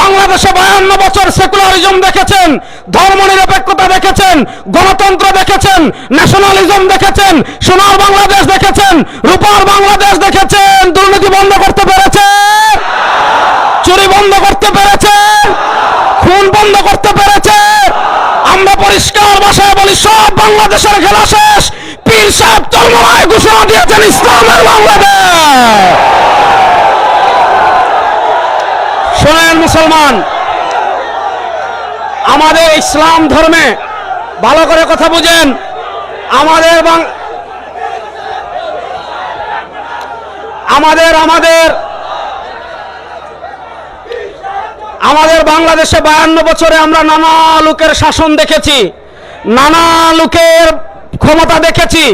বাংলাদেশে বায়ান্ন বছর সেকুলারিজম দেখেছেন, ধর্মনিরপেক্ষতা দেখেছেন, গণতন্ত্র দেখেছেন ন্যাশনালিজম দেখেছেন, সোনার বাংলাদেশ দেখেছেন, রূপার বাংলাদেশ দেখেছেন, দুর্নীতি বন্ধ করতে পেরেছে চুরি বন্ধ করতে পেরেছে খুন বন্ধ করতে পেরেছে আমরা পরিষ্কার ভাষায় বলি, সব বাংলাদেশের খেলা শেষ, পীর সাহেব চর্মরায় ঘোষণা দিয়েছেন, ইসলামের বাংলাদেশ। শোনেন মুসলমান, আমাদের ইসলাম ধর্মে ভালো করে কথা বুঝেন, আমাদের আমাদের আমাদের আমাদের বাংলাদেশে বায়ান্ন বছরে আমরা নানা লোকের শাসন দেখেছি, নানা লোকের ক্ষমতা দেখেছি,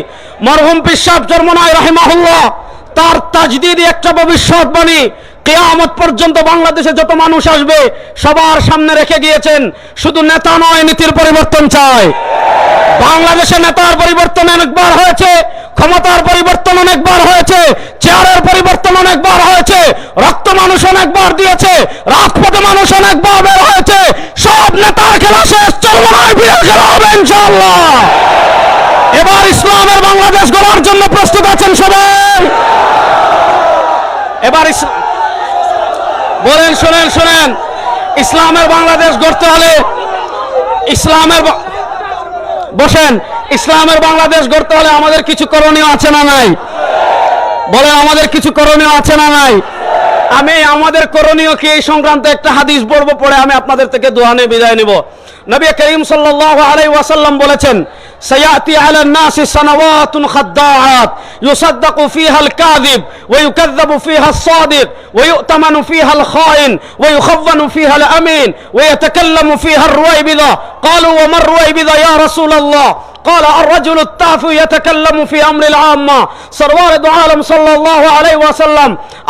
মরহুম পিসাব জন্মনায় রাহিমাহুল্লাহ। তার তাজদিদি একটা ভবিষ্যৎবাণী কেয়ামত পর্যন্ত বাংলাদেশে যত মানুষ আসবে, সবার সামনে রেখে গিয়েছেন। শুধু নেতা নয়, নীতির পরিবর্তন চায় বাংলাদেশে নেতার পরিবর্তন অনেকবার হয়েছে, ক্ষমতার পরিবর্তন অনেকবার হয়েছে, চেয়ারের পরিবর্তন অনেকবার হয়েছে, রক্ত মানুষ অনেকবার দিয়েছে, রাজপথে মানুষ অনেকবার বের হয়েছে। সব নেতার খেলা শেষ চরমনায় বিরাট খেলা হবে, ইনশাআল্লাহ। এবার ইসলামের বাংলাদেশ গড়ার জন্য প্রস্তুত আছেন সবাই। এবার বলেন, শোনেন শোনেন। ইসলামের বাংলাদেশ গড়তে হলে ইসলামের বসেন, ইসলামের বাংলাদেশ গড়তে হলে আমাদের কিছু করণীয় আছে না নাই? বলেন, আমাদের কিছু করণীয় আছে না নাই? আমি আমাদের করণীয় কি এই সংক্রান্ত একটা হাদিস পড়বো পড়ে আমি আপনাদের থেকে দোয়ানে বিদায় নিব নবী করিম সাল্লাল্লাহু আলাইহি ওয়াসাল্লাম বলেছেন سيأتي على الناس سنوات خداعات يصدق فيها الكاذب ويكذب فيها الصادق ويؤتمن فيها الخائن ويخون فيها الأمين ويتكلم فيها الرويبضة قالوا وما الرويبضة يا رسول الله قال الرجل التافه يتكلم في امر العامه সরওয়ার দু আলম সাল্লাল্লাহু আলাইহি ওয়াসাল্লাম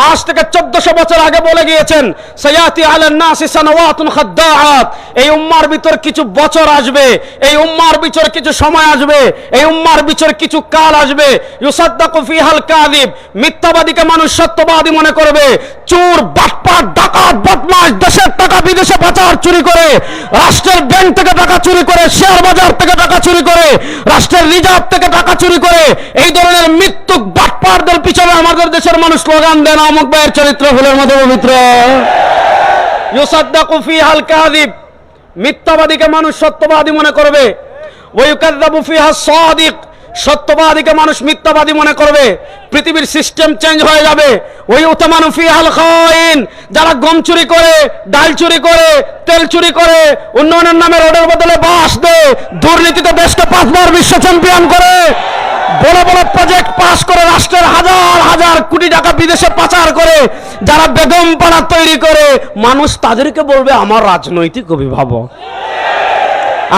আজ থেকে 1400 বছর আগে বলে গিয়েছেন সায়াতি আলান নাসি সানাওয়াতুন খাদ্দাআত এই উম্মার ভিতর কিছু বছর আসবে এই উম্মার ভিতর কিছু সময় আসবে এই উম্মার ভিতর কিছু কাল আসবে ইউসাদ্দাকু ফিহাল কাযিব মিথ্যাবাদীকে মানুষ সত্যবাদী মনে করবে চোর বাটপাট ডাকাত বদমাশ দেশের টাকা বিদেশে পাচার চুরি করে রাষ্ট্রের ব্যাংক থেকে টাকা চুরি করে শেয়ার বাজার থেকে টাকা চুরি করে রাষ্ট্রের রিজার্ভ থেকে টাকা চুরি করে এই ধরনের মৃত্যু বাটপারদের পিছনে আমাদের দেশের মানুষ স্লোগান দেন অমুক ভাইয়ের চরিত্র ফুলের মতো পবিত্র। ইউসাদ্দাকু ফিহাল কাযিব, মিথ্যাবাদীকে মানুষ সত্যবাদী মনে করবে। ওয়ুকাদ্দাবু হাস সাদিক সত্যবাদীকে মানুষ মিথ্যাবাদী মনে করবে। পৃথিবীর সিস্টেম চেঞ্জ হয়ে যাবে। ওই উতমানু ফিহাল খাইন যারা গম চুরি করে, ডাল চুরি করে, তেল চুরি করে, উন্নয়নের নামে রোডের বদলে বাস দেয়, দুর্নীতিতে দেশকে পাঁচবার বিশ্ব চ্যাম্পিয়ন করে। বড় বড় প্রজেক্ট পাস করে রাষ্ট্রের হাজার হাজার কোটি টাকা বিদেশে পাচার করে, যারা বেগম পাড়া তৈরি করে, মানুষ তাদেরকে বলবে, আমার রাজনৈতিক অভিভাবক।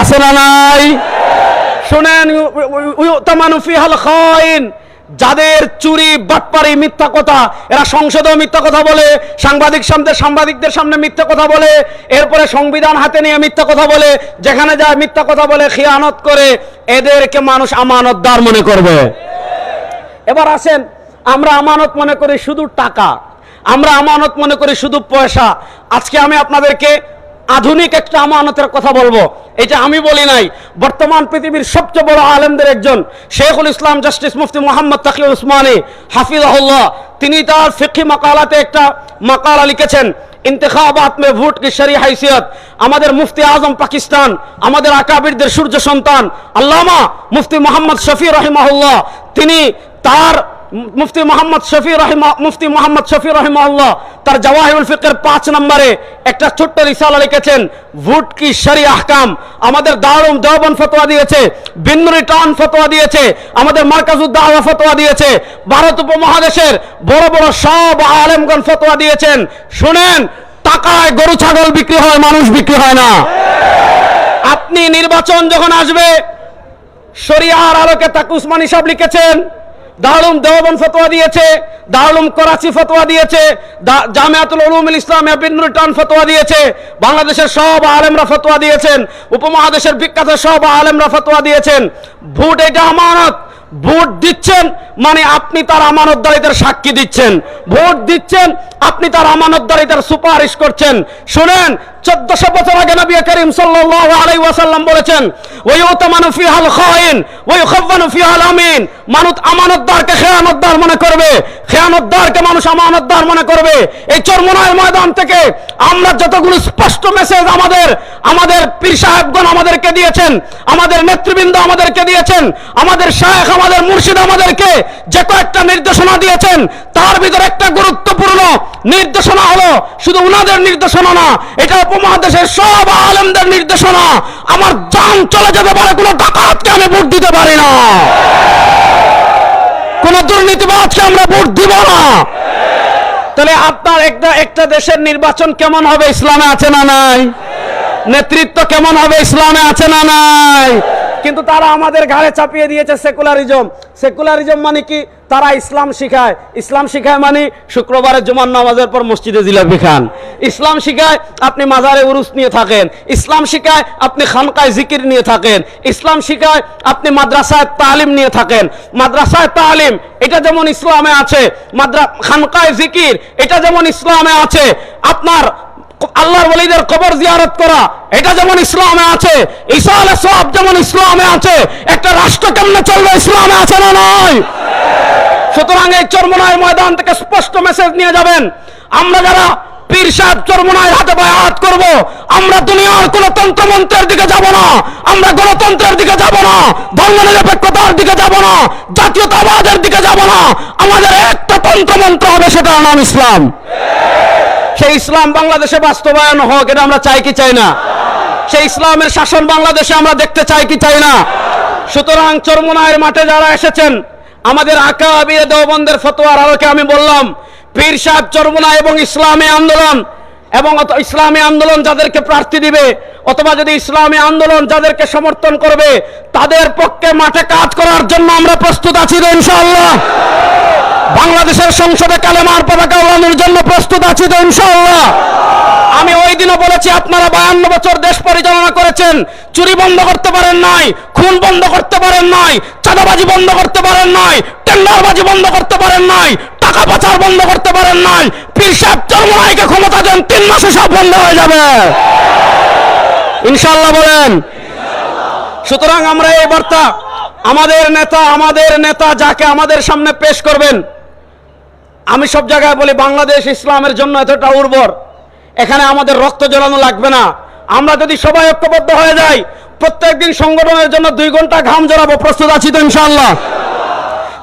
আছে না নাই? শুনেন ফিহাল খাইন। যাদের চুরি, বাটপারি মিথ্যা কথা, এরা সংসদেও মিথ্যা কথা বলে, সাংবাদিক সামনে, সাংবাদিকদের সামনে মিথ্যা কথা বলে, এরপরে সংবিধান হাতে নিয়ে মিথ্যা কথা বলে, যেখানে যায় মিথ্যা কথা বলে, খিয়ানত করে, এদেরকে মানুষ আমানতদার মনে করবে। এবার আসেন, আমরা আমানত মনে করি শুধু টাকা, আমরা আমানত মনে করি শুধু পয়সা। আজকে আমি আপনাদেরকে আধুনিক একটা আমানতের কথা বলব। এটা আমি বলি নাই। বর্তমান পৃথিবীর সবচেয়ে বড় আলেমদের একজন, শেখুল ইসলাম জাস্টিস মুফতি মোহাম্মদ তাকিউল উসমানী, হাফিজাহুল্লাহ। তিনি তার ফিকি মাকালাতে একটা মাকালা লিখেছেন ইন্তেখাবাত মে ভোট কিশারি হাইসিয়ত। আমাদের মুফতি আজম পাকিস্তান, আমাদের আকাবিরদের সূর্য সন্তান, আল্লামা মুফতি মোহাম্মদ শফি রহিমাহুল্লাহ, তিনি তার মুফতি মোহাম্মদ শফি রহিমা, মুফতি মোহাম্মদ শফি রহিমাহুল্লাহ তার জওয়াহিউল ফিকের পাঁচ নম্বরে একটা ছোট্ট রিসালা লিখেছেন, ভোট কি শরি আহকাম? আমাদের দারুম দেওবন ফতোয়া দিয়েছে বিন্নুরি টান ফতোয়া দিয়েছে, আমাদের মার্কাজুদ্দাওয়া ফতোয়া দিয়েছে, ভারত উপমহাদেশের বড় বড় সব আলেমগণ ফতোয়া দিয়েছেন। শুনেন, টাকায় গরু, ছাগল বিক্রি হয়, মানুষ বিক্রি হয় না। আপনি নির্বাচন যখন আসবে, শরিয়ার আলোকে তাকে উসমান হিসাব লিখেছেন দারুম দেওবন ফতোয়া দিয়েছে দারুম করাচি ফতোয়া দিয়েছে জামিয়াতুল উলুমুল ইসলাম বিন্নুর টান ফতোয়া দিয়েছে, বাংলাদেশের সব আলেমরা ফতোয়া দিয়েছেন, উপমহাদেশের বিখ্যাত সব আলেমরা ফতোয়া দিয়েছেন। ভোট এটা আমানত, ভোট দিচ্ছেন মানে আপনি তার আমানতদারিতার সাক্ষী দিচ্ছেন। ভোট দিচ্ছেন, আপনি তার আমানতদারিতার সুপারিশ করছেন। শুনেন চোদ্দশো বছর আগে নবী করিম সাল্লাল্লাহু আলাইহি ওয়াসাল্লাম বলেছেন ওই উতামানু ফিহাল খাইন ওই খাওয়ানু ফিহাল আমিন। মানুষ আমানতদারকে খেয়ানতদার মনে করবে, খেয়ানতদারকে মানুষ আমানতদার মনে করবে। এই চরমনায়ের ময়দান থেকে আমরা যতগুলো স্পষ্ট মেসেজ আমাদের আমাদের পীর সাহেবগণ আমাদেরকে দিয়েছেন, আমাদের নেতৃবৃন্দ আমাদেরকে দিয়েছেন, আমাদের শায়েখ, আমাদের মুর্শিদ আমাদেরকে যে কয়েকটা নির্দেশনা দিয়েছেন, তার ভিতরে একটা গুরুত্বপূর্ণ নির্দেশনা হলো শুধু উনাদের নির্দেশনা না এটা উপমহাদেশের সব আলমদের নির্দেশনা, আমার জান চলে যেতে পারে কোনো ডাকাতকে আমি ভোট দিতে পারি না। কোন দুর্নীতিবাদকে আমরা ভোট দিব না। তাহলে আপনার একটা একটা দেশের নির্বাচন কেমন হবে, ইসলামে আছে না নাই? নেতৃত্ব কেমন হবে, ইসলামে আছে না নাই? কিন্তু তারা আমাদের ঘাড়ে চাপিয়ে দিয়েছে সেকুলারিজম। সেকুলারিজম মানে কি? তারা ইসলাম শিখায়। ইসলাম শিখায় মানে শুক্রবারের জুমার নামাজের পর মসজিদে জিলাপি খান। ইসলাম শিখায় আপনি মাজারে উরুস নিয়ে থাকেন। ইসলাম শিখায় আপনি খানকায় জিকির নিয়ে থাকেন। ইসলাম শিখায় আপনি মাদ্রাসায় তালিম নিয়ে থাকেন। মাদ্রাসায় তালিম, এটা যেমন ইসলামে আছে, মাদ্রা, খানকায় জিকির, এটা যেমন ইসলামে আছে। আপনার আল্লাহর ওলিদের কবর জিয়ারত করা। এটা যেমন ইসলামে আছে, ঈসা আলাইহিস যেমন ইসলামে আছে, একটা রাষ্ট্র কেমনে চলবে ইসলামে আছে না নয় সুতরাং এই চরমনায় ময়দান থেকে স্পষ্ট মেসেজ নিয়ে যাবেন। আমরা যারা পীর সাহেব চরমনায় হাতে পায়ে হাত করব, আমরা দুনিয়ার কোন তন্ত্রমন্ত্রের দিকে যাব না, আমরা গণতন্ত্রের দিকে যাব না ধর্ম নিরপেক্ষতার দিকে যাব না, জাতীয়তাবাদের দিকে যাব না। আমাদের একটা তন্ত্র মন্ত্র হবে, সেটার নাম ইসলাম। সেই ইসলাম বাংলাদেশে বাস্তবায়ন হোক, এটা আমরা চাই কি চাই না? সেই ইসলামের শাসন বাংলাদেশে আমরা দেখতে চাই কি চাই না? সুতরাং চরমনায়ের মাঠে যারা এসেছেন, আমাদের আঁকা আবির দেওবন্দের ফতোয়ার আলোকে আমি বললাম, পীর সাহেব চরমনা এবং ইসলামী আন্দোলন, এবং ইসলামী আন্দোলন যাদেরকে প্রার্থী দিবে অথবা যদি ইসলামী আন্দোলন যাদেরকে সমর্থন করবে, তাদের পক্ষে মাঠে কাজ করার জন্য আমরা প্রস্তুত আছি তো ইনশাআল্লাহ। বাংলাদেশের সংসদে কালেমার পতাকা উড়ানোর জন্য প্রস্তুত আছি তো ইনশাআল্লাহ। আমি ওই দিনও বলেছি, আপনারা বায়ান্ন বছর দেশ পরিচালনা করেছেন, চুরি বন্ধ করতে পারেন নাই, খুন বন্ধ করতে পারেন নাই, চাঁদাবাজি বন্ধ করতে পারেন নাই, টেন্ডারবাজি বন্ধ করতে পারেন নাই, টাকা পাচার বন্ধ করতে পারেন নাই পীর সাহেব চরমনাইকে ক্ষমতা দেন, তিন মাসে সব বন্ধ হয়ে যাবে। ইনশাআল্লাহ বলেন। সুতরাং আমরা এই বার্তা আমাদের নেতা আমাদের নেতা যাকে আমাদের সামনে পেশ করবেন, আমি সব জায়গায় বলি বাংলাদেশ ইসলামের জন্য এতটা উর্বর, এখানে আমাদের রক্ত জ্বলানো লাগবে না। আমরা যদি সবাই ঐক্যবদ্ধ হয়ে যাই প্রত্যেকদিন সংগঠনের জন্য দুই ঘণ্টা ঘাম জড়াবো, প্রস্তুত আছি তো ইনশাল্লাহ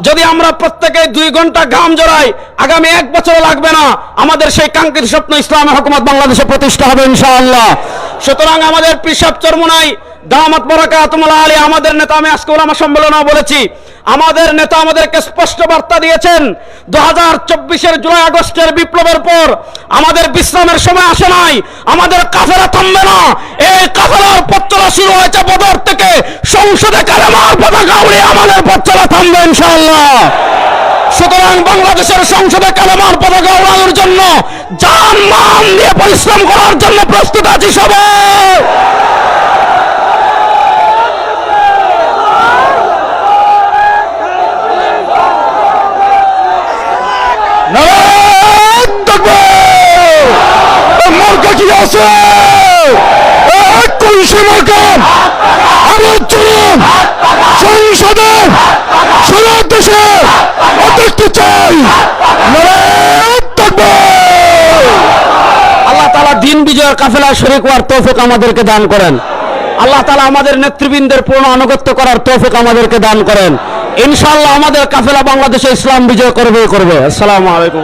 যদি আমরা প্রত্যেকে দুই ঘণ্টা ঘাম জড়াই, আগামী এক বছর লাগবে না। আমাদের সেই কাঙ্ক্ষিত স্বপ্ন ইসলামী হকুমত বাংলাদেশে প্রতিষ্ঠা হবে ইনশাআল্লাহ। সুতরাং আমাদের পিসাব চরমুনাই, দামাত বরাকাতুমুল আলী, আমাদের নেতা আমি আজকে ওলামা সম্মেলনেও বলেছি, আমাদের নেতা আমাদেরকে স্পষ্ট বার্তা দিয়েছেন দু হাজার চব্বিশের জুলাই আগস্টের বিপ্লবের পর আমাদের বিশ্রামের সময় আসে নাই, আমাদের কাফেরা থামবে না, এই কাফেরার পথ চলা শুরু হয়েছে বদর থেকে, সংসদে কালেমার পতাকা উড়িয়ে আমাদের পথ চলা থামবে ইনশাআল্লাহ। সুতরাং বাংলাদেশের সংসদে কালেমার পতাকা উড়ানোর জন্য জান মান দিয়ে পরিশ্রম করার জন্য প্রস্তুত আছি সবাই। কি আছে? এ কলসি মার্কা? আল্লাহ তালা দিন বিজয়ের কাফেলায় শরিক হওয়ার তৌফিক আমাদেরকে দান করেন। আল্লাহ তালা আমাদের নেতৃবৃন্দের পূর্ণ আনুগত্য করার তৌফিক আমাদেরকে দান করেন। ইনশাআল্লাহ আমাদের কাফেলা বাংলাদেশে ইসলাম বিজয় করবে করবে। আসসালামু আলাইকুম।